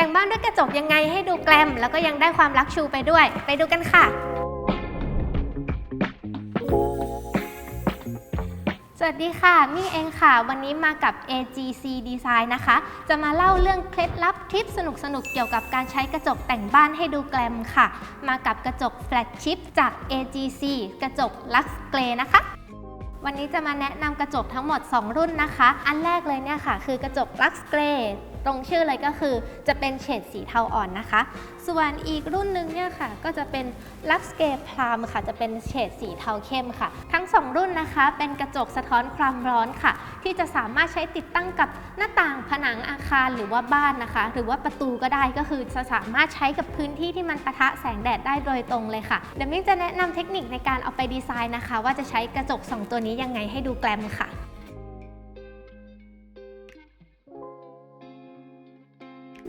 แต่งบ้านด้วยกระจกยังไงให้ดูแกลม แล้วก็ยังได้ความลักชูไปด้วย ไปดูกันค่ะ สวัสดีค่ะมี่เองค่ะ วันนี้มากับ AGC Design นะคะ จะมาเล่าเรื่องเคล็ดลับทิปสนุกๆเกี่ยวกับการใช้กระจกแต่งบ้านให้ดูแกลมค่ะ มากับกระจกแฟลตชิปจาก AGC กระจก Lux Grey นะคะวันนี้จะมาแนะนำกระจกทั้งหมด 2 รุ่นนะคะ อันแรกเลยเนี่ยค่ะ คือกระจก Lux Grey ตรงชื่อเลยก็คือจะเป็นเฉดสีเทาอ่อนนะคะ ส่วนอีกรุ่นหนึ่งเนี่ยค่ะ ก็จะเป็น Lux Grey Plum ค่ะ จะเป็นเฉดสีเทาเข้มค่ะ ทั้ง 2 รุ่นนะคะ เป็นกระจกสะท้อนความร้อนค่ะ ที่จะสามารถใช้ติดตั้งกับหน้าต่างผนังอาคารหรือว่าบ้านนะคะ หรือว่าประตูก็ได้ก็คือจะสามารถใช้กับพื้นที่ที่มันปะทะแสงแดดได้โดยตรงเลยค่ะเดี๋ยวมิ้นจะแนะนำเทคนิคในการเอาไปดีไซน์นะคะ ว่าจะใช้กระจก 2 ตัวนี้ยังไงให้ดูแกลมค่ะ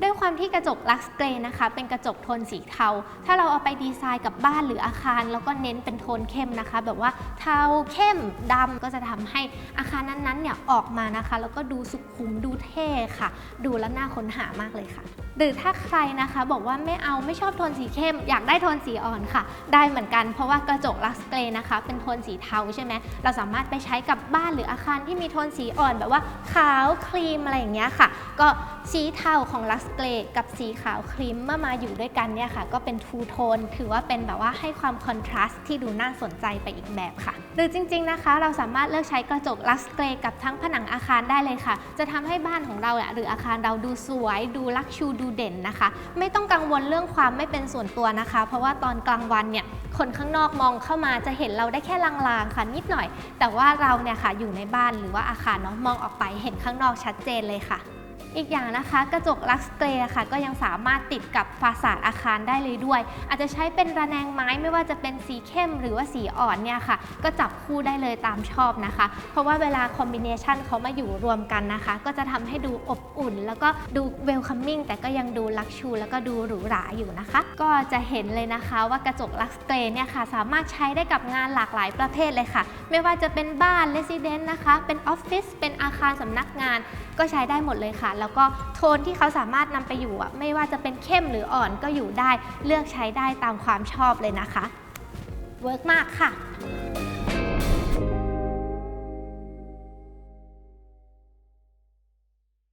ด้วยความที่กระจกลักซ์เกรนะคะ เป็นกระจกโทนสีเทา ถ้าเราเอาไปดีไซน์กับบ้านหรืออาคาร แล้วก็เน้นเป็นโทนเข้มนะคะ แบบว่าเทาเข้มดำก็จะทำให้อาคารนั้นๆเนี่ยออกมานะคะ แล้วก็ดูสุขุมดูเท่ค่ะ ดูแล้วน่าค้นหามากเลยค่ะ หรือถ้าใครนะคะบอกว่าไม่เอาไม่ชอบโทนสีเข้ม อยากได้โทนสีอ่อนค่ะ ได้เหมือนกันเพราะว่ากระจกลักซ์เกรนะคะ เป็นโทนสีเทาใช่ไหมเราสามารถไปใช้กับบ้านหรืออาคารที่มีโทนสีอ่อนแบบว่าขาวครีมอะไรอย่างเงี้ยค่ะ ก็สีเทาของลักเกรกับสีขาวครีมเมื่อมาอยู่ด้วยกันเนี่ยค่ะ ก็เป็นทูโทนถือว่าเป็นแบบว่าให้ความคอนทราสต์ที่ดูน่าสนใจไปอีกแบบค่ะ หรือจริง ๆนะคะ เราสามารถเลือกใช้กระจกลักเกรกับทั้งผนังอาคารได้เลยค่ะ จะทำให้บ้านของเราหรืออาคารเราดูสวย ดูลักชูดูเด่นนะคะ ไม่ต้องกังวลเรื่องความไม่เป็นส่วนตัวนะคะ เพราะว่าตอนกลางวันเนี่ยคนข้างนอกมองเข้ามาจะเห็นเราได้แค่ลางๆค่ะนิดหน่อย แต่ว่าเราเนี่ยค่ะอยู่ในบ้านหรือว่าอาคารเนาะมองออกไปเห็นข้างนอกชัดเจนเลยค่ะ อีกอย่างนะคะกระจกลักซ์เกรค่ะ ก็ยังสามารถติดกับฟาสาดอาคารได้เลยด้วย อาจจะใช้เป็นระแนงไม้ไม่ว่าจะเป็นสีเข้มหรือว่าสีอ่อนเนี่ยค่ะ ก็จับคู่ได้เลยตามชอบนะคะ เพราะว่าเวลาคอมบิเนชันเขามาอยู่รวมกันนะคะ ก็จะทำให้ดูอบอุ่น แล้วก็ดูเวลคัมมิ่งแต่ก็ยังดูลักชูแล้วก็ดูหรูหราอยู่นะคะ ก็จะเห็นเลยนะคะว่ากระจกลักซ์เกรเนี่ยค่ะ สามารถใช้ได้กับงานหลากหลายประเภทเลยค่ะ ไม่ว่าจะเป็นบ้านเลสซิเดนต์นะคะ เป็นออฟฟิศเป็นอาคารสำนักงาน ก็ใช้ได้หมดเลยค่ะแล้วก็โทนที่เขาสามารถนำไปอยู่อะไม่ว่าจะเป็นเข้มหรืออ่อนก็อยู่ได้ เลือกใช้ได้ตามความชอบเลยนะคะ เวิร์กมากค่ะ